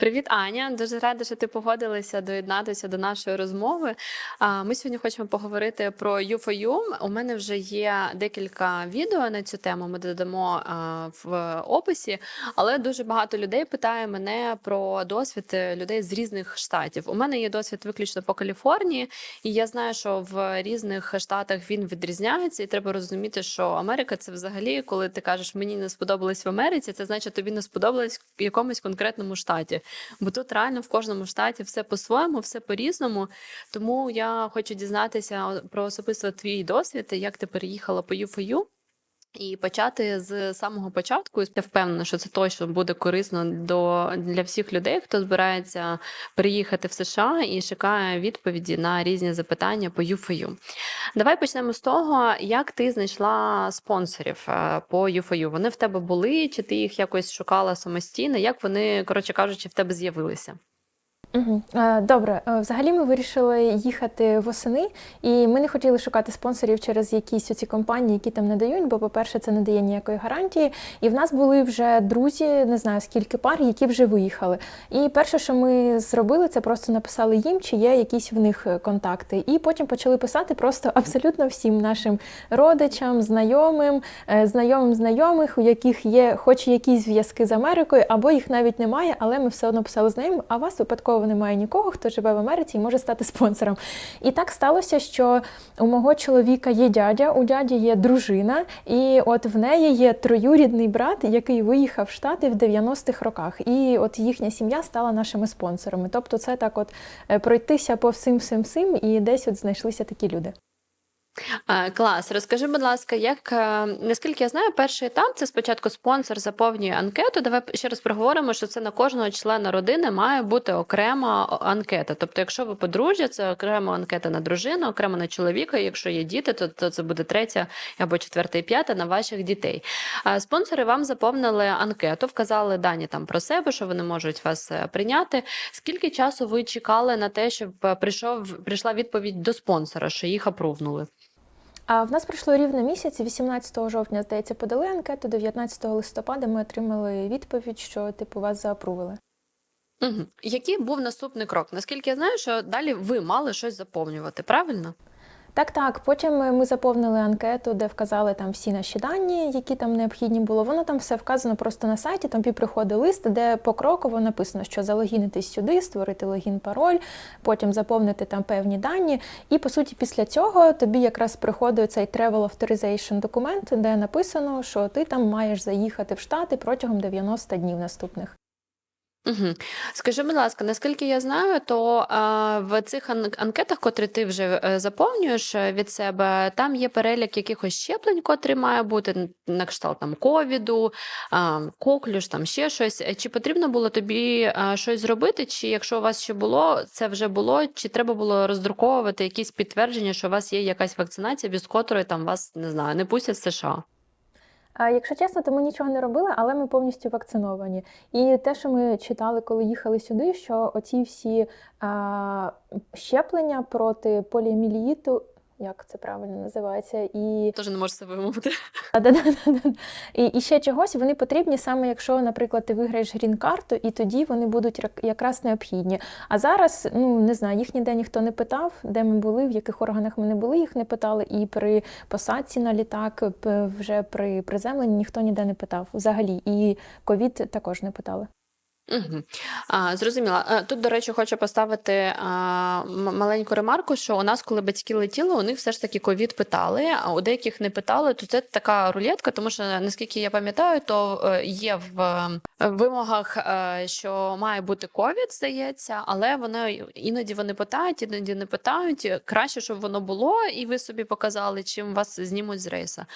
Привіт, Аня. Дуже рада, що ти погодилася доєднатися до нашої розмови. Ми сьогодні хочемо поговорити про U4U. У мене вже є декілька відео на цю тему. Ми додамо в описі, але дуже багато людей питає мене про досвід е, людей з різних штатів. У мене є досвід виключно по Каліфорнії, і я знаю, що в різних штатах він відрізняється, і треба розуміти, що Америка це взагалі, коли ти кажеш, мені не сподобалось в Америці, це значить тобі не сподобалось в якомусь конкретному штаті. Бо тут реально в кожному штаті все по-своєму, все по-різному. Тому я хочу дізнатися про особисто твій досвід, як ти переїхала по UFU. І почати з самого початку. Я впевнена, що це точно буде корисно до для всіх людей, хто збирається приїхати в США і шукає відповіді на різні запитання по UFU. Давай почнемо з того, як ти знайшла спонсорів е, по UFU. Вони в тебе були, чи ти їх якось шукала самостійно? Як вони, коротше кажучи, в тебе з'явилися? Угу. Добре, Е, взагалі ми вирішили їхати восени, і ми не хотіли шукати спонсорів через якісь оці компанії, які там не дають, бо, по-перше, це не дає ніякої гарантії. І в нас були вже друзі, не знаю скільки пар, які вже виїхали. І перше, що ми зробили, це просто написали їм, чи є якісь в них е, контакти. І потім почали писати просто абсолютно всім нашим родичам, знайомим, е, знайомим знайомих, у яких є хоч якісь зв'язки з Америкою, або їх навіть немає, але ми все одно писали знайомим, а у вас випадково немає нікого, хто живе в Америці і може стати спонсором. І так сталося, що у мого чоловіка є дядя, у дяді є дружина, і от в неї є троюрідний брат, який виїхав в Штати в 90-х роках. І от їхня сім'я стала нашими спонсорами. Тобто, це так, от е, пройтися по всім всім всім, і десь от знайшлися такі люди. Клас, розкажи, будь ласка, як е, наскільки я знаю, перший етап це спочатку спонсор заповнює анкету. Давай ще раз проговоримо, що це на кожного члена родини має бути окрема анкета. Тобто, якщо ви подружжя, це окрема анкета на дружину, окремо на чоловіка. Якщо є діти, то, то це буде третя або четверта і п'ята на ваших дітей. Спонсори вам заповнили анкету, вказали дані там про себе, що вони можуть вас е, прийняти. Скільки часу ви чекали на те, щоб е, прийшов прийшла відповідь до спонсора, що їх апрувнули? А в нас пройшло рівно місяць, 18 жовтня, здається, подали анкету, 19 листопада ми отримали відповідь, що типу вас заапрували. Угу. Який був наступний крок? Наскільки я знаю, що далі ви мали щось заповнювати, правильно? Так, так. Потім ми заповнили анкету, де вказали там всі наші дані, які там необхідні було. Воно там все вказано просто на сайті. Там приходить лист, де покроково написано, що залогінитись сюди, створити логін, пароль, потім заповнити там певні дані. І по суті, після цього тобі якраз приходить цей travel authorization документ, де написано, що ти там маєш заїхати в Штати протягом 90 днів наступних. Угу. Скажи, будь ласка, наскільки я знаю, то а, в цих ан- анкетах, котрі ти вже е, заповнюєш е, від себе, там є перелік якихось щеплень, котрі має бути н- на кшталт там ковіду, а, коклюш, там ще щось. Чи потрібно було тобі а, щось зробити? Чи якщо у вас ще було, це вже було, чи треба було роздруковувати якісь підтвердження, що у вас є якась вакцинація, без котрої там вас не знаю, не пустять в США? Якщо чесно, то ми нічого не робили, але ми повністю вакциновані. І те, що ми читали, коли їхали сюди, що оці всі щеплення проти поліоміліту, як це правильно називається, і Теж не можеш це вимовити. І, і ще чогось вони потрібні саме, якщо, наприклад, ти виграєш грін-карту, і тоді вони будуть якраз необхідні. А зараз, ну не знаю, їх ніде ніхто не питав, де ми були, в яких органах ми не були, їх не питали. І при посадці на літак, вже при приземленні ніхто ніде не питав взагалі. І ковід також не питали. Угу. А, зрозуміла. Е, Тут, до речі, хочу поставити а, маленьку ремарку, що у нас, коли батьки летіли, у них все ж таки ковід питали, а у деяких не питали, то це така рулетка, тому що наскільки я пам'ятаю, то е, є в е, вимогах, що має бути ковід, здається, але воно іноді вони питають, іноді не питають. Краще, щоб воно було, і ви собі показали, чим вас знімуть з рейса.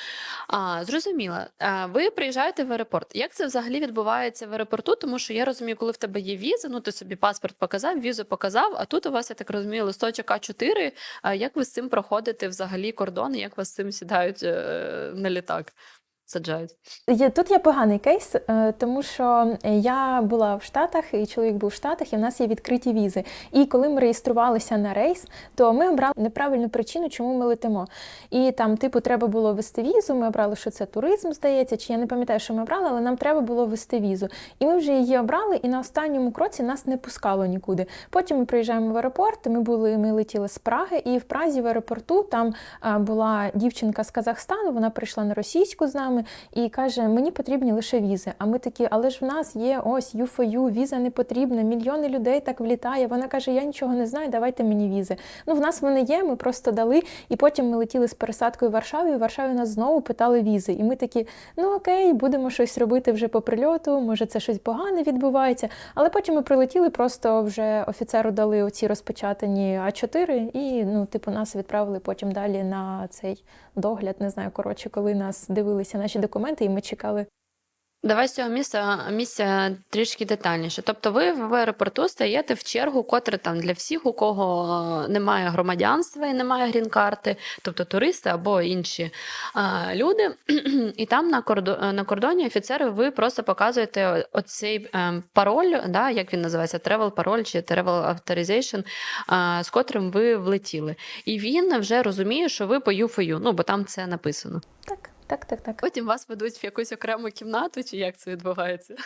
А, зрозуміла. Ви приїжджаєте в аеропорт. Як це взагалі відбувається в аеропорту? Тому що я розумію, коли в тебе є віза, ну ти собі паспорт показав, візу показав, а тут у вас, я так розумію, листочок А4. А як ви з цим проходите взагалі кордон? і Як вас з цим сідають е, на літак? Саджають. Тут є поганий кейс, е, тому що я була в Штатах, і чоловік був в Штатах, і в нас є відкриті візи. І коли ми реєструвалися на рейс, то ми обрали неправильну причину, чому ми летимо. І там, типу, треба було вести візу. Ми обрали, що це туризм, здається, чи я не пам'ятаю, що ми обрали, але нам треба було вести візу. І ми вже її обрали, і на останньому кроці нас не пускало нікуди. Потім ми приїжджаємо в аеропорт. Ми були, ми летіли з Праги, і в Празі в аеропорту там була дівчинка з Казахстану. Вона прийшла на російську з нами і каже: Мені потрібні лише візи. А ми такі, але ж в нас є ось U4U, віза не потрібна, мільйони людей так влітає. Вона каже: Я нічого не знаю, давайте мені візи. Ну, в нас вони є, ми просто дали. І потім ми летіли з пересадкою в Варшаві. і В Варшаві нас знову питали візи. І ми такі, ну окей, будемо щось робити вже по прильоту. Може, це щось погане відбувається. Але потім ми прилетіли, просто вже офіцеру дали оці розпечатані А4, і ну, типу, нас відправили потім далі на цей догляд. Не знаю, коротше, коли нас дивилися наші документи, і ми чекали. Давай з цього місця, місця трішки детальніше. Тобто ви в аеропорту стаєте в чергу, котре там для всіх, у кого е, немає громадянства і немає грін-карти, тобто туристи або інші е, люди. І там на, кордо, на кордоні офіцери ви просто показуєте оцей е, пароль, да, як він називається, travel пароль чи travel authorization, е, з котрим ви влетіли. І він вже розуміє, що ви по UFU, ну бо там це написано. Так, так, так, так. Потім вас ведуть в якусь окрему кімнату, чи як це відбувається?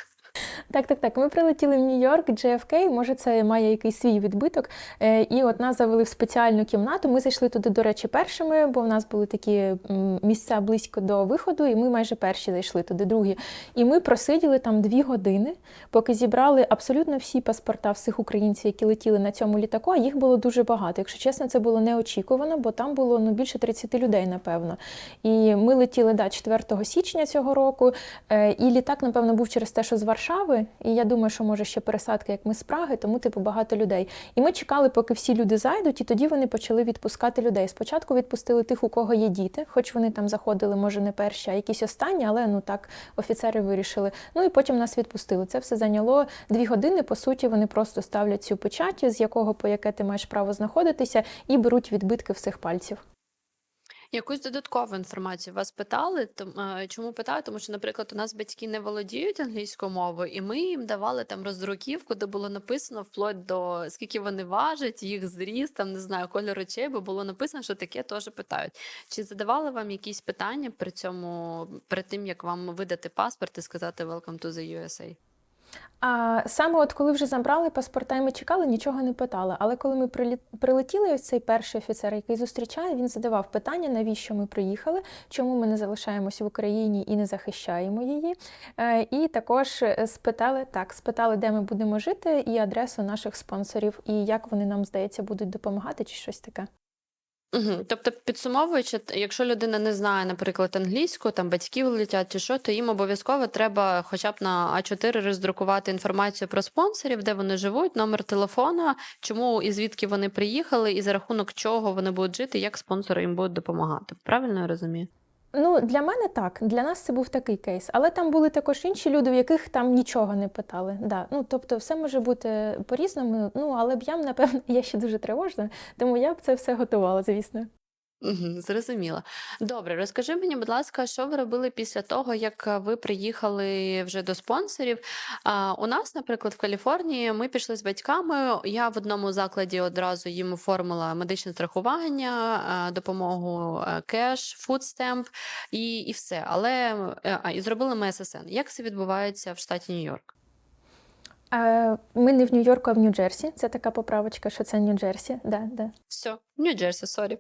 Так, так, так. Ми прилетіли в Нью-Йорк, JFK, може, це має якийсь свій відбиток. Е, І от нас завели в спеціальну кімнату. Ми зайшли туди, до речі, першими, бо в нас були такі місця близько до виходу, і ми майже перші зайшли туди, другі. І ми просиділи там дві години, поки зібрали абсолютно всі паспорта всіх українців, які летіли на цьому літаку. А їх було дуже багато. Якщо чесно, це було неочікувано, бо там було ну, більше 30 людей, напевно. І ми летіли да, 4 січня цього року. Е, І літак, напевно, був через те, що з Варшави. І я думаю, що може ще пересадка, як ми з Праги, тому типу багато людей. І ми чекали, поки всі люди зайдуть, і тоді вони почали відпускати людей. Спочатку відпустили тих, у кого є діти, хоч вони там заходили, може, не перші, а якісь останні, але ну так офіцери вирішили. Ну і потім нас відпустили. Це все зайняло дві години. По суті, вони просто ставлять цю печать, з якого по яке ти маєш право знаходитися, і беруть відбитки всіх пальців. Якусь додаткову інформацію вас питали? Том- е, Чому питаю? Тому що, наприклад, у нас батьки не володіють англійською мовою, і ми їм давали там роздруківку, де було написано вплоть до скільки вони важать, їх зріст, там не знаю, кольор очей, бо було написано, що таке теж питають. Чи задавали вам якісь питання при цьому, перед тим як вам видати паспорт і сказати Welcome to the USA? А саме от коли вже забрали паспорта і ми чекали, нічого не питали. Але коли ми прилетіли, ось цей перший офіцер, який зустрічає, він задавав питання, навіщо ми приїхали, чому ми не залишаємось в Україні і не захищаємо її. Е, І також е, спитали так, спитали, де ми будемо жити, і адресу наших спонсорів, і як вони нам здається будуть допомагати, чи щось таке. Угу. Тобто, підсумовуючи, якщо людина не знає, наприклад, англійську, там батьків летять чи що, то їм обов'язково треба хоча б на А4 роздрукувати інформацію про спонсорів, де вони живуть, номер телефона, чому і звідки вони приїхали, і за рахунок чого вони будуть жити, як спонсори їм будуть допомагати. Правильно я розумію? Ну, для мене так. Для нас це був такий кейс. Але там були також інші люди, в яких там нічого не питали. Да. Ну, тобто, все може бути по-різному. Ну, але б я, напевно, я ще дуже тривожна, тому я б це все готувала, звісно. Угу, зрозуміло. Добре, розкажи мені, будь ласка, що ви робили після того, як е, ви приїхали вже до спонсорів? А, у нас, наприклад, в Каліфорнії ми пішли з батьками. Я в одному закладі одразу їм оформила медичне страхування, е, допомогу е, кеш, фудстемп і, і все. Але е, а, і зробили ми ССН. Як це відбувається в штаті Нью-Йорк? Ми не в Нью-Йорку, а в Нью-Джерсі. Це така поправочка, що це Нью-Джерсі. Да, да. Все, Нью-Джерсі, сорі.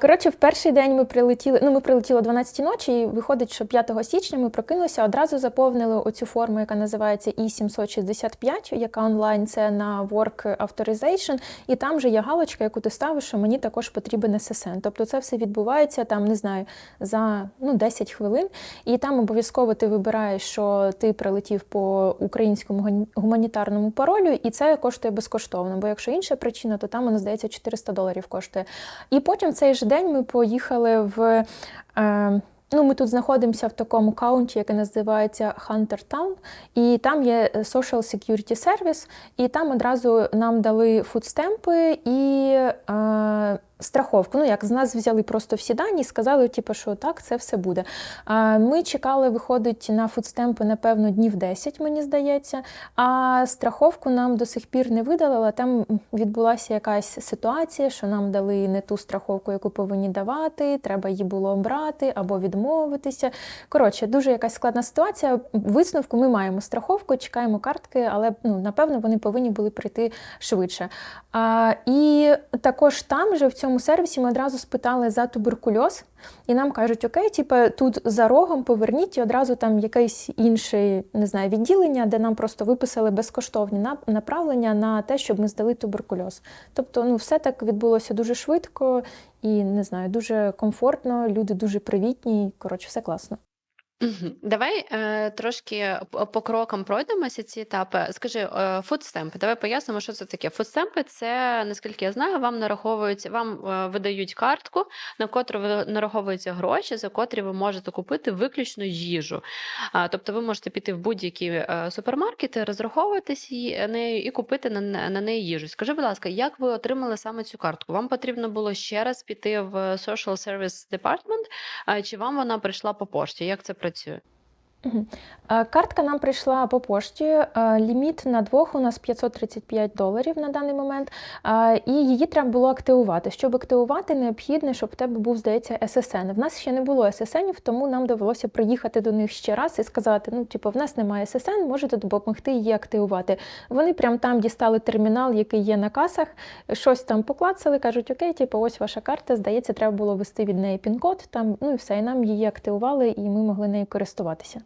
Коротше, в перший день ми прилетіли. Ну, ми прилетіли о 12 ночі, і виходить, що 5 січня ми прокинулися, одразу заповнили оцю форму, яка називається І-765, яка онлайн це на Work Authorization, і там вже є галочка, яку ти ставиш, що мені також потрібен ССН. Тобто це все відбувається там, не знаю, за ну, 10 хвилин. І там обов'язково ти вибираєш, що ти прилетів по українському гуманітарному паролю, і це коштує безкоштовно. Бо якщо інша причина, то там воно здається 400 доларів коштує. І потім в цей же день ми поїхали в. Е, Ну, ми тут знаходимося в такому каунті, яке називається Hunter Town, і там є е, Social Security Service, і там одразу нам дали фудстемпи і е, страховку. Ну, як з нас взяли просто всі дані і сказали, типу, що так, це все буде. А, Ми чекали, виходить на фудстемпи, напевно, днів 10, мені здається. А страховку нам до сих пір не видали, але там відбулася якась ситуація, що нам дали не ту страховку, яку повинні давати, треба її було обрати або відмовитися. Коротше, дуже якась складна ситуація. Висновку ми маємо страховку, чекаємо картки, але ну, напевно вони повинні були прийти швидше. А, і також там же в цьому сервісі ми одразу спитали за туберкульоз, і нам кажуть, окей, типу, тут за рогом поверніть і одразу там якесь інше не знаю, відділення, де нам просто виписали безкоштовні нап- направлення на те, щоб ми здали туберкульоз. Тобто, ну, все так відбулося дуже швидко і не знаю, дуже комфортно, люди дуже привітні. Коротше, все класно. Давай е, трошки по крокам пройдемося ці етапи. Скажи, е, фудстемпи. Давай пояснимо, що це таке. Фудстемпи це, наскільки я знаю, вам нараховують, вам е, видають картку, на котру нараховуються гроші, за котрі ви можете купити виключно їжу. А, тобто ви можете піти в будь-які е, супермаркети, розраховуватись її- нею і купити на, на неї їжу. Скажи, будь ласка, як ви отримали саме цю картку? Вам потрібно було ще раз піти в Social Service Department, а, чи вам вона прийшла по пошті? Як це працює? Мгм. Картка нам прийшла по пошті. Ліміт на двох у нас 535 доларів на даний момент. І її треба було активувати. Щоб активувати, необхідно, щоб в тебе був, здається, SSN. В нас ще не було SSN, тому нам довелося приїхати до них ще раз і сказати: ну, типу, в нас немає SSN, можете допомогти її активувати. Вони прям там дістали термінал, який є на касах, щось там поклацали, кажуть, окей, типу, ось ваша карта, здається, треба було ввести від неї пін-код, там, ну і все, і нам її активували, і ми могли нею користуватися.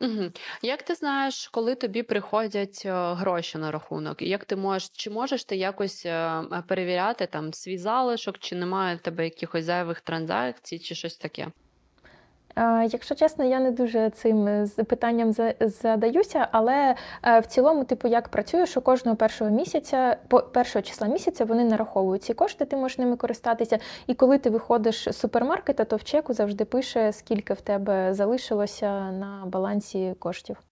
Мгм. Як ти знаєш, коли тобі приходять е, гроші на рахунок? Як ти можеш, чи можеш ти якось е, перевіряти там свій залишок, чи немає в тебе якихось зайвих транзакцій, чи щось таке? Якщо чесно, я не дуже цим е, питанням за- задаюся, але е, в цілому, типу, як працює, що кожного першого місяця, першого числа місяця вони нараховують ці кошти, ти можеш ними користатися. І коли ти виходиш з супермаркета, то в чеку завжди пише, скільки в тебе залишилося на балансі коштів.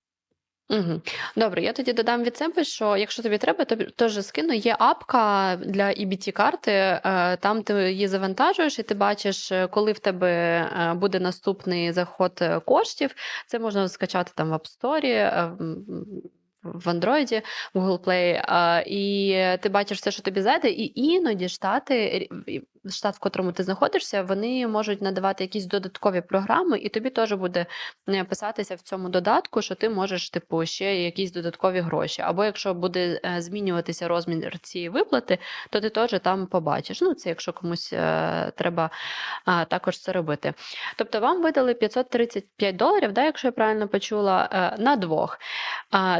Угу. Добре, я тоді додам від себе, що якщо тобі треба, то теж скину. Є апка для EBT карти. е, Там ти її завантажуєш, і ти бачиш, е, коли в тебе е, буде наступний заход коштів. Це можна скачати там в App Store, в Android, в Google Play, і ти бачиш все, що тобі зайде, і іноді штати, штат, в котрому ти знаходишся, вони можуть надавати якісь додаткові програми, і тобі теж буде е, писатися в цьому додатку, що ти можеш, типу, ще якісь додаткові гроші. Або якщо буде е, змінюватися розмір цієї виплати, то ти теж там побачиш. Ну, це якщо комусь е, треба також це робити. Тобто вам видали 535 доларів, да, якщо я правильно почула, на двох.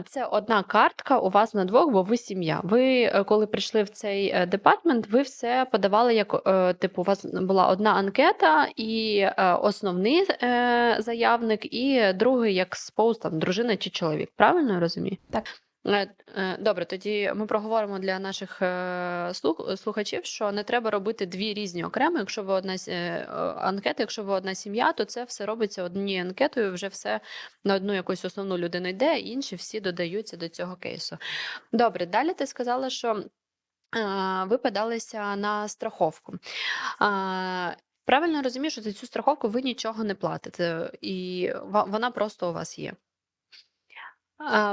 Це одна картка у вас на двох, бо ви сім'я. Ви, коли прийшли в цей департмент, ви все подавали як типу, у вас була одна анкета, і е, основний е, заявник, і другий як споуз, там дружина чи чоловік. Правильно я розумію? Так. Е, е, Добре, тоді ми проговоримо для наших е, слух, слухачів, що не треба робити дві різні окремо. Якщо ви одна е, анкета, якщо ви одна сім'я, то це все робиться однією анкетою. Вже все на одну якусь основну людину йде, інші всі додаються до цього кейсу. Добре, далі ти сказала, що е, ви подалися на страховку. Правильно розумію, що за цю страховку ви нічого не платите, і вона просто у вас є.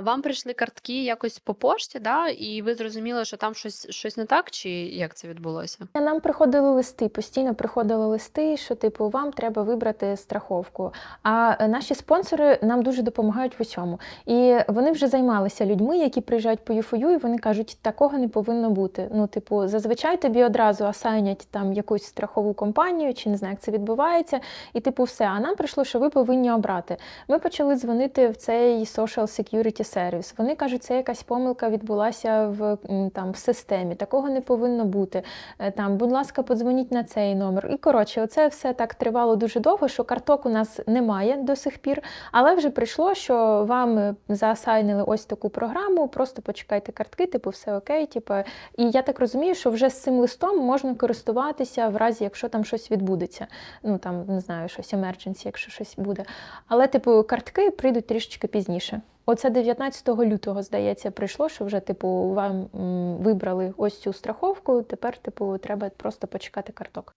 Вам прийшли картки якось по пошті, да? і ви зрозуміли, що там щось, щось не так, чи як це відбулося? Нам приходили листи, постійно приходили листи, що типу вам треба вибрати страховку. А е, наші спонсори нам дуже допомагають в усьому. І вони вже займалися людьми, які приїжджають по ЮФОЮ, і вони кажуть, такого не повинно бути. Ну, типу, зазвичай тобі одразу асайнять там якусь страхову компанію, чи не знаю, як це відбувається, і типу, все. А нам прийшло, що ви повинні обрати. Ми почали дзвонити в цей Social Security Service. Вони кажуть, це якась помилка відбулася в там в системі. Такого не повинно бути. Е, Там, будь ласка, подзвоніть на цей номер. І коротше, оце все так тривало дуже довго, що карток у нас немає до сих пір. Але вже прийшло, що вам е, заасайнили ось таку програму. Просто почекайте картки, типу, все окей. Типу. І я так розумію, що вже з цим листом можна користуватися в разі, якщо там щось відбудеться. Ну там не знаю, щось emergency, якщо щось буде. Але, типу, картки прийдуть трішечки пізніше. Оце 19 лютого, здається, прийшло, що вже, типу, вам вибрали ось цю страховку. Тепер, типу, треба просто почекати карток.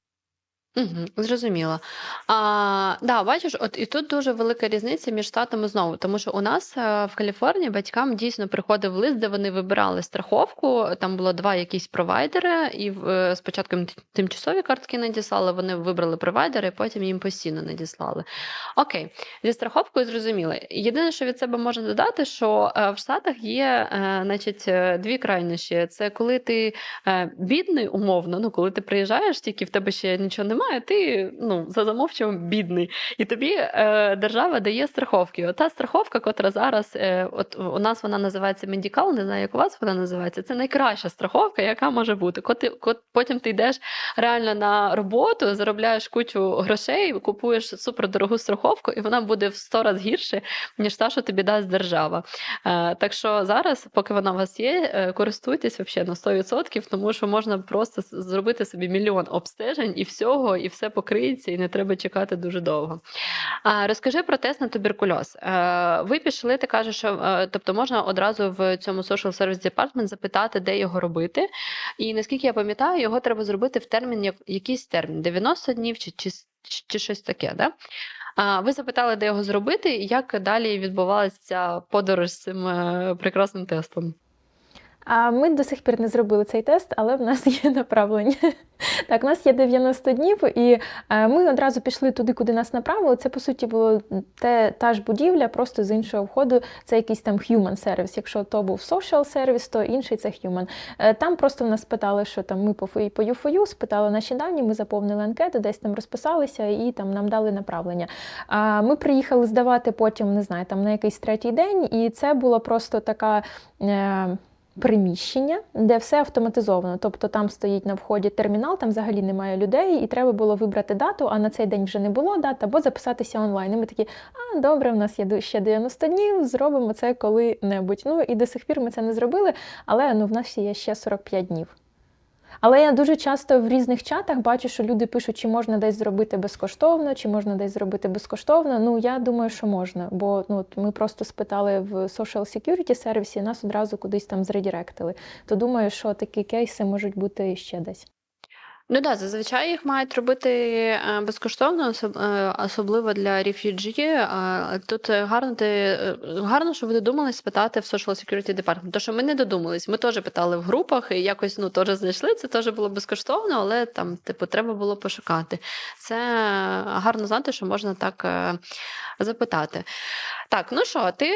Угу, зрозуміло. А, да, бачиш, от і тут дуже велика різниця між штатами знову, тому що у нас е, в Каліфорнії батькам дійсно приходив лист, де вони вибирали страховку. Там було два якісь провайдери, і е, спочатку тимчасові картки надіслали, вони вибрали провайдери, потім їм постійно надіслали. Окей, зі страховкою зрозуміло. Єдине, що від себе можна додати, що е, в Штатах є значить, дві крайнощі. Це коли ти бідний, умовно, ну коли ти приїжджаєш, тільки в тебе ще нічого немає, ти ну, за замовчуванням бідний. І тобі е, держава дає страховки. Ота страховка, котра зараз, е, от у нас вона називається Медікал, не знаю, як у вас вона називається. Це найкраща страховка, яка може бути. Кот ти, кот, потім ти йдеш реально на роботу, заробляєш кучу грошей, купуєш супердорогу страховку, і вона буде в 100 разів гірше, ніж та, що тобі дасть держава. Е, так що зараз, поки вона у вас є, е, користуйтесь вообще на 100%, тому що можна просто зробити собі мільйон обстежень і всього, і все покриється, і не треба чекати дуже довго. Розкажи про тест на туберкульоз. Е, ви пішли, ти кажеш, що е, тобто можна одразу в цьому Social Service Department запитати, де його робити. І наскільки я пам'ятаю, його треба зробити в термін, як- якийсь термін 90 днів чи, чи, чи щось таке. Да? Ви запитали, де його зробити, і як далі відбувалася подорож з цим е, прекрасним тестом. А ми до сих пір не зробили цей тест, але в нас є направлення. Так, у нас є 90 днів, і е, ми одразу пішли туди, куди нас направили. Це по суті було те, та ж будівля, просто з іншого входу. Це якийсь там human service. Якщо то був social service, то інший це human. Е, Там просто в нас спитали, що там ми по по ЮФОЮ, спитали наші дані, ми заповнили анкету, десь там розписалися і там нам дали направлення. А ми приїхали здавати потім, не знаю, там на якийсь третій день, і це була просто така. Приміщення, де все автоматизовано. Тобто там стоїть на вході термінал, там взагалі немає людей, і треба було вибрати дату, а на цей день вже не було дат, або записатися онлайн. І ми такі, а добре, в нас є ще 90 днів, зробимо це коли-небудь. Ну і до сих пір ми це не зробили, але ну, в нас є ще 45 днів. Але я дуже часто в різних чатах бачу, що люди пишуть, чи можна десь зробити безкоштовно, чи можна десь зробити безкоштовно. Ну я думаю, що можна, бо ну ми просто спитали в Social Security сервісі, нас одразу кудись там зредіректили. То думаю, що такі кейси можуть бути ще десь. Ну да, зазвичай їх мають робити е, безкоштовно, е, особливо для рефюджі. Е, Тут гарно ти гарно, що ви додумались спитати в Social Security Department. То що ми не додумались. Ми теж питали в групах і якось ну теж знайшли. Це теж було безкоштовно, але там, типу, треба було пошукати. Це гарно знати, що можна так запитати. Так, ну що, ти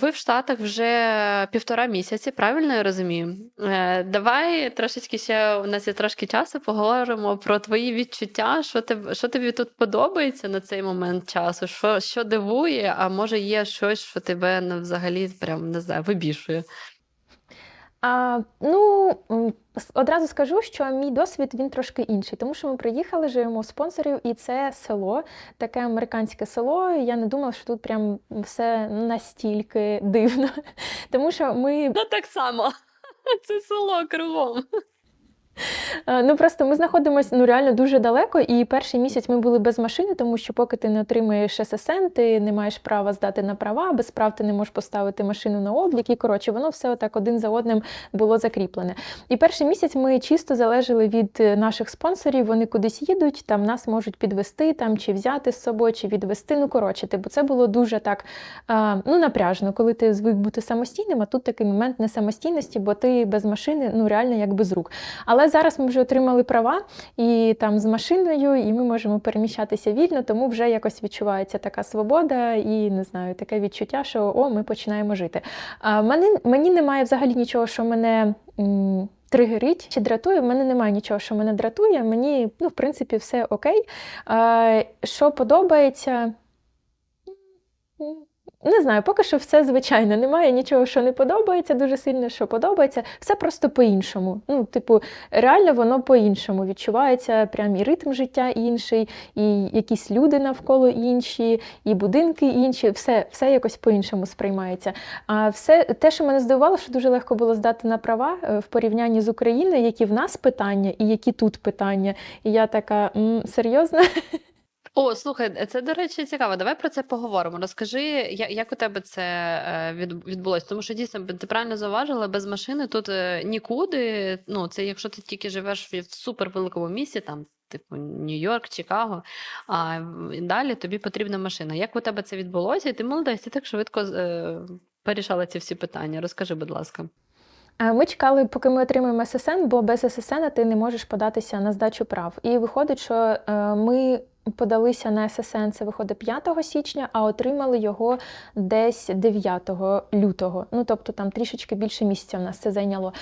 ви в Штатах вже півтора місяці, правильно я розумію? Е, давай трошечки ще у нас є трошки часу, поговоримо про твої відчуття, що тебе, що тобі тут подобається на цей момент часу, що, що дивує, а може є щось, що тебе ну, взагалі прям не знаю, вибішує. А, ну, одразу скажу, що мій досвід він трошки інший, тому що ми приїхали, живемо у спонсорів, і це село, таке американське село. Я не думала, що тут прям все настільки дивно. Тому що ми Ну так само. Це село кругом. Е, Ну просто ми знаходимося ну реально дуже далеко, і перший місяць ми були без машини, тому що поки ти не отримаєш ССН, ти не маєш права здати на права, без прав ти не можеш поставити машину на облік. І коротше, воно все отак один за одним було закріплене. І перший місяць ми чисто залежали від е, наших спонсорів. Вони кудись їдуть, там нас можуть підвести, там чи взяти з собою, чи відвести. Ну коротше, типу, це було дуже так ну напряжно, коли ти звик бути самостійним. А тут такий момент не самостійності, бо ти без машини, ну реально як без рук. Але зараз ми вже отримали права і там з машиною, і ми можемо переміщатися вільно, тому вже якось відчувається така свобода і не знаю, таке відчуття, що о, ми починаємо жити. А мені, мені немає взагалі нічого, що мене. м, Тригерить чи дратує, в мене немає нічого, що мене дратує. Мені, ну, в принципі, все окей. Що подобається? Не знаю, поки що все звичайно. Немає нічого, що не подобається, дуже сильно, що подобається. Все просто по-іншому. Ну, типу, реально воно по-іншому відчувається. Прям і ритм життя інший, і якісь люди навколо інші, і будинки інші. Все, все якось по-іншому сприймається. А все те, що мене здивувало, що дуже легко було здати на права е, в порівнянні з Україною, які в нас питання і які тут питання. І я така, «М, серйозно? О, слухай, це, до речі, цікаво. Давай про це поговоримо. Розкажи, як у тебе це е, відбулося? Тому що дійсно ти правильно зауважила, без машини тут е, нікуди. Ну, це якщо ти тільки живеш в супервеликому місті, там, типу Нью-Йорк, Чикаго, а далі тобі потрібна машина. Як у тебе це відбулося? І ти молодець, ти так швидко е, порішала ці всі питання. Розкажи, будь ласка. Е, Ми чекали, поки ми отримаємо ССН, бо без ССН ти не можеш податися на здачу прав. І виходить, що е, ми подалися на ССН, це виходить 5 січня, а отримали його десь 9 лютого. Ну тобто там трішечки більше місяця в нас це зайняло.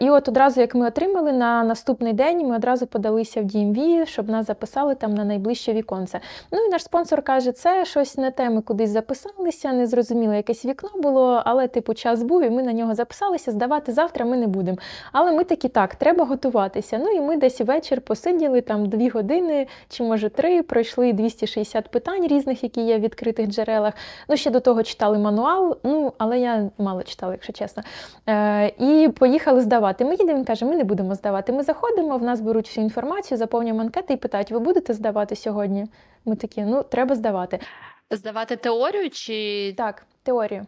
І от одразу, як ми отримали, на наступний день ми одразу подалися в DMV, щоб нас записали там на найближче віконце. Ну і наш спонсор каже, це щось не те, ми кудись записалися, не зрозуміло, якесь вікно було, але типу час був, і ми на нього записалися. Здавати завтра ми не будемо. Але ми такі так, треба готуватися. Ну і ми десь вечір посиділи там дві години чи може три, пройшли 260 питань різних, які є в відкритих джерелах. Ну ще до того читали мануал. Ну але я мало читала, якщо чесно. Е, і поїхали здавати. Ми їдемо, він каже, ми не будемо здавати. Ми заходимо, в нас беруть всю інформацію, заповнюємо анкети і питають: ви будете здавати сьогодні? Ми такі, ну треба здавати. Здавати теорію чи Так, теорію.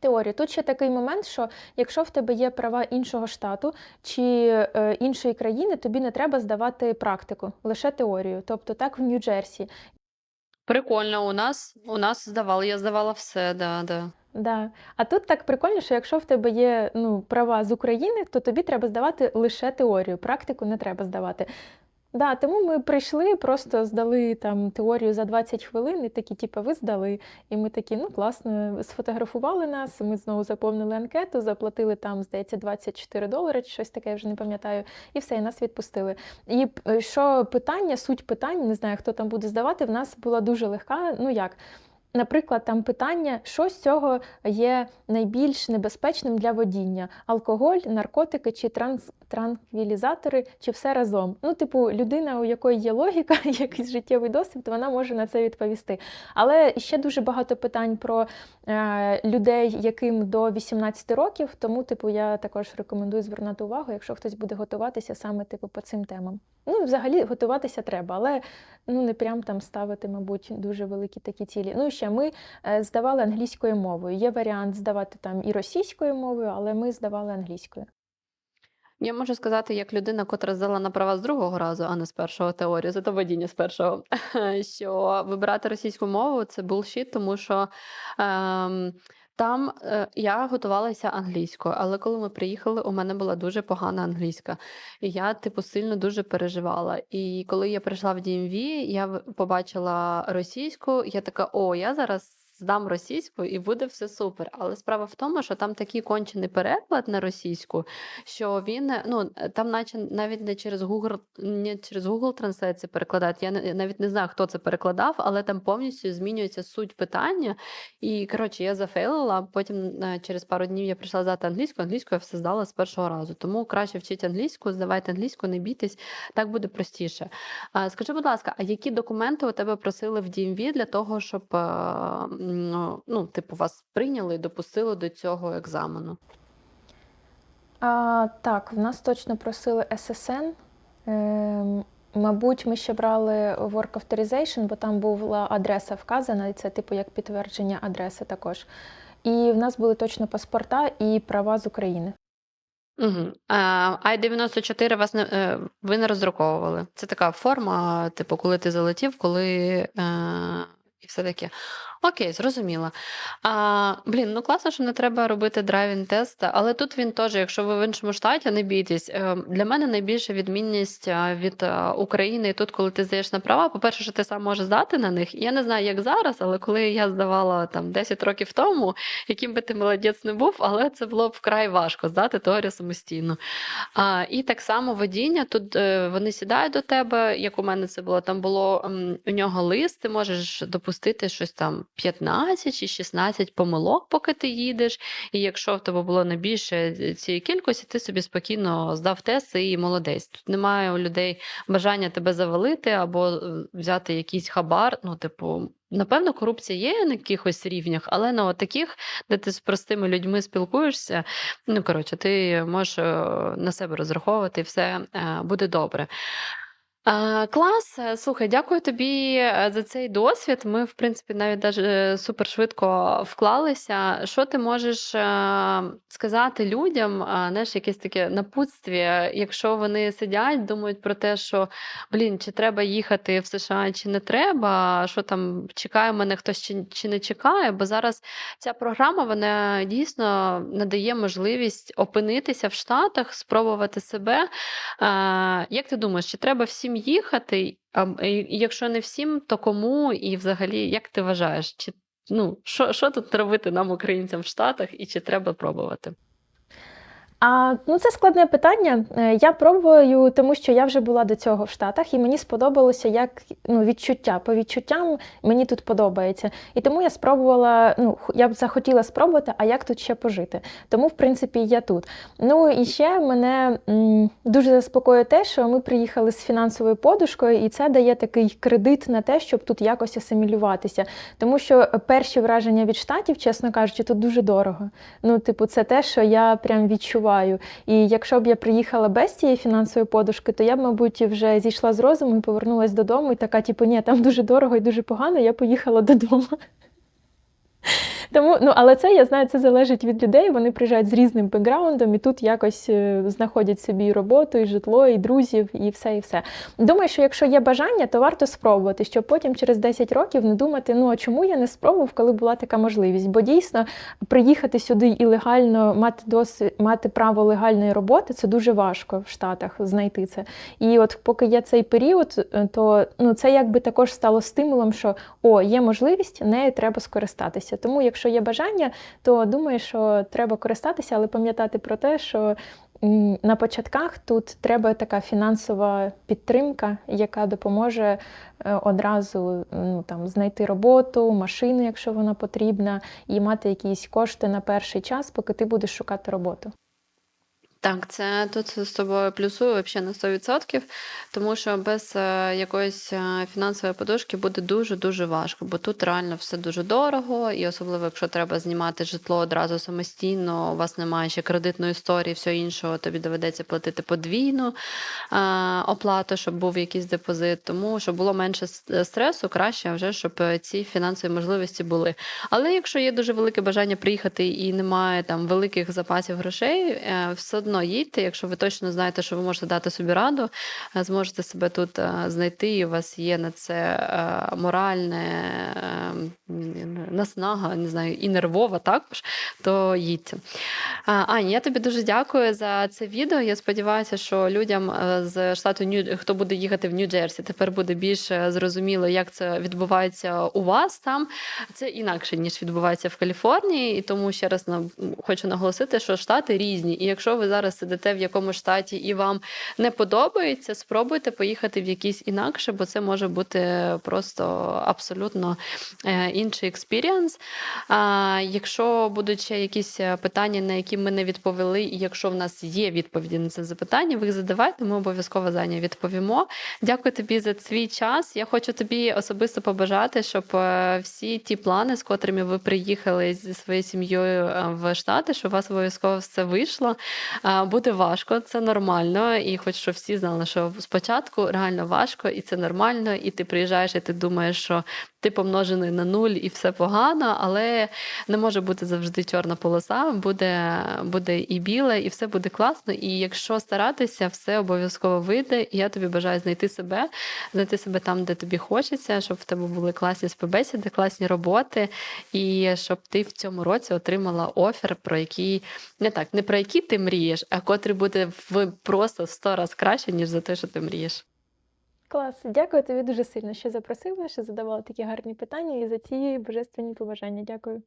Теорію. Тут ще такий момент, що якщо в тебе є права іншого штату чи е, іншої країни, тобі не треба здавати практику, лише теорію. Тобто так в Нью-Джерсі. прикольно? У нас у нас здавали, я здавала все, да, да. Да. А тут так прикольно, що якщо в тебе є ну, права з України, то тобі треба здавати лише теорію, практику не треба здавати. Да, тому ми прийшли, просто здали там теорію за 20 хвилин, і такі, типу, ви здали. І ми такі, ну класно, сфотографували нас. Ми знову заповнили анкету, заплатили там, здається, 24 долари, чи щось таке, я вже не пам'ятаю, і все, і нас відпустили. І е, що питання, суть питань, не знаю, хто там буде здавати, в нас була дуже легка. Ну як? Наприклад, там питання, що з цього є найбільш небезпечним для водіння: алкоголь, наркотики чи транс, транквілізатори, чи все разом. Ну, типу, людина, у якої є логіка, якийсь життєвий досвід, вона може на це відповісти. Але ще дуже багато питань про е, людей, яким до 18 років. Тому, типу, я також рекомендую звернути увагу, якщо хтось буде готуватися саме типу по цим темам. Ну, взагалі, готуватися треба, але ну не прям там ставити, мабуть, дуже великі такі цілі. Ну ще ми е, здавали англійською мовою. Є варіант здавати там і російською мовою, але ми здавали англійською. Я можу сказати, як людина, котра здала на права з другого разу, а не з першого теорію, зато водіння з першого, що вибирати російську мову це булшіт, тому що ем, там е, я готувалася англійською, але коли ми приїхали, у мене була дуже погана англійська. І я, типу, сильно дуже переживала. І коли я прийшла в DMV, я побачила російську, я така: о, я зараз. Здам російську і буде все супер. Але справа в тому, що там такий кончений переклад на російську, що він ну там, наче навіть не через Google, не через Google Translate це перекладають. Я не- навіть не знаю, хто це перекладав, але там повністю змінюється суть питання. І коротше, я зафейлила. Потім е, через пару днів я прийшла здати англійську. Англійську я все здала з першого разу. Тому краще вчіть англійську, здавайте англійську, не бійтесь, так буде простіше. Скажи, будь ласка, а які документи у тебе просили в DMV для того, щоб е, ну, типу, вас прийняли і допустили до цього екзамену? А, так, в нас точно просили SSN. Ем, мабуть, ми ще брали Work Authorization, бо там була адреса вказана, і це типу як підтвердження адреси також. І в нас були точно паспорта і права з України. Угу. I-94 вас не, е, ви не роздруковували. Це така форма, типу, коли ти залетів, коли е, і все таке. Окей, зрозуміла. А, блін, ну класно, що не треба робити драйвінг тест, але тут він теж, якщо ви в іншому штаті, не бійтесь. Е, Для мене найбільша відмінність е, від е, України і тут, коли ти здаєш на права, по-перше, що ти сам можеш здати на них. Я не знаю, як зараз, але коли я здавала там 10 років тому, яким би ти молодець не був, але це було б вкрай важко здати теорію самостійно. А, і так само водіння. Тут вони сідають до тебе, як у мене це було. Там було у нього лист, ти можеш допустити щось там 15 чи 16 помилок, поки ти їдеш. І якщо в тебе було не більше цієї кількості, ти собі спокійно здав тест і молодець. Тут немає у людей бажання тебе завалити або е, взяти якийсь хабар. Ну, типу. Напевно, корупція є на якихось рівнях, але на таких, де ти з простими людьми спілкуєшся, ну коротше, ти можеш е, на себе розраховувати, і все е, буде добре. А, клас. Е, Слухай, дякую тобі е, за цей досвід. Ми, в принципі, навіть даже супер швидко вклалися. Що ти можеш е, сказати людям, знаєш, якесь таке напутствие, якщо вони сидять, думають про те, що блін, чи треба їхати в США, чи не треба, що там чекає мене хтось чи, чи не чекає, бо зараз ця програма вона дійсно надає можливість опинитися в Штатах, спробувати себе. Як ти думаєш, чи треба всім їхати? А, і якщо не всім, то кому? І взагалі, як ти вважаєш, чи ну що, що тут робити нам, українцям в Штатах, і чи треба пробувати? А ну це складне питання. Е, Я пробую, тому що я вже була до цього в Штатах, і мені сподобалося як ну, відчуття. По відчуттям мені тут подобається. І тому я спробувала, ну я б захотіла спробувати, а як тут ще пожити. Тому, в принципі, я тут. Ну і ще мене м, дуже заспокоює те, що ми приїхали з фінансовою подушкою, і це дає такий кредит на те, щоб тут якось асимілюватися. Тому що перші враження від штатів, чесно кажучи, тут дуже дорого. Ну, типу, це те, що я прям відчуваю. І якщо б я приїхала без цієї фінансової подушки, то я б, мабуть, вже зійшла з розуму і повернулася додому, і така, типу, ні, там дуже дорого і дуже погано, я поїхала додому. Тому, ну, але це я знаю, це залежить від людей. Вони приїжджають з різним бекграундом і тут якось е, знаходять собі роботу, і житло, і друзів, і все, і все. Думаю, що якщо є бажання, то варто спробувати, щоб потім через 10 років не думати, ну а чому я не спробував, коли була така можливість? Бо дійсно приїхати сюди і легально мати досвід, мати право легальної роботи, це дуже важко в Штатах знайти це. І от поки є цей період, е, то ну це якби також стало стимулом, що о, є можливість, нею треба скористатися. Тому, якщо є бажання, то думаю, що треба користатися, але пам'ятати про те, що на початках тут треба така фінансова підтримка, яка допоможе е, одразу ну, там, знайти роботу, машину, якщо вона потрібна, і мати якісь кошти на перший час, поки ти будеш шукати роботу. Так, це тут з тобою плюсую взагалі на 100%, тому що без е, якоїсь е, фінансової подушки буде дуже-дуже важко, бо тут реально все дуже дорого, і особливо, якщо треба знімати житло одразу самостійно, у вас немає ще кредитної історії, все іншого, тобі доведеться платити подвійну е, оплату, щоб був якийсь депозит. Тому щоб було менше стресу, краще вже, щоб ці фінансові можливості були. Але якщо є дуже велике бажання приїхати і немає там великих запасів грошей, все одно їдьте. Якщо ви точно знаєте, що ви можете дати собі раду, е, зможете себе тут е, знайти, і у вас є на це е, моральне наснага, не знаю, і нервова також, то їдьте. Аня, я тобі дуже дякую за це відео. Я сподіваюся, що людям з штату Нью, хто буде їхати в Нью-Джерсі, тепер буде більше зрозуміло, як це відбувається у вас там. Це інакше ніж відбувається в Каліфорнії, і тому ще раз хочу наголосити, що штати різні. І якщо ви зараз сидите в якомусь штаті і вам не подобається, спробуйте поїхати в якийсь інакше, бо це може бути просто абсолютно е, інший експірієнс. А якщо будуть ще якісь е, питання, на які ми не відповіли, і якщо в нас є відповіді на це запитання, ви їх задавайте, ми обов'язково за нього відповімо. Дякую тобі за свій час. Я хочу тобі особисто побажати, щоб е, всі ті плани, з котрими ви приїхали зі своєю сім'єю в Штати, щоб у вас обов'язково все вийшло. Буде важко, це нормально. І хочу, щоб всі знали, що спочатку реально важко, і це нормально. І ти приїжджаєш, і ти думаєш, що ти помножений на нуль і все погано, але не може бути завжди чорна полоса, буде, буде і біле, і все буде класно. І якщо старатися, все обов'язково вийде. І я тобі бажаю знайти себе, знайти себе там, де тобі хочеться, щоб в тебе були класні співбесіди, класні роботи, і щоб ти в цьому році отримала офер, про який не так, не про який ти мрієш, а котрий буде в просто в сто разів краще, ніж за те, що ти мрієш. Клас, дякую тобі дуже сильно, що запросила, що задавала такі гарні питання і за ці божественні побажання. Дякую.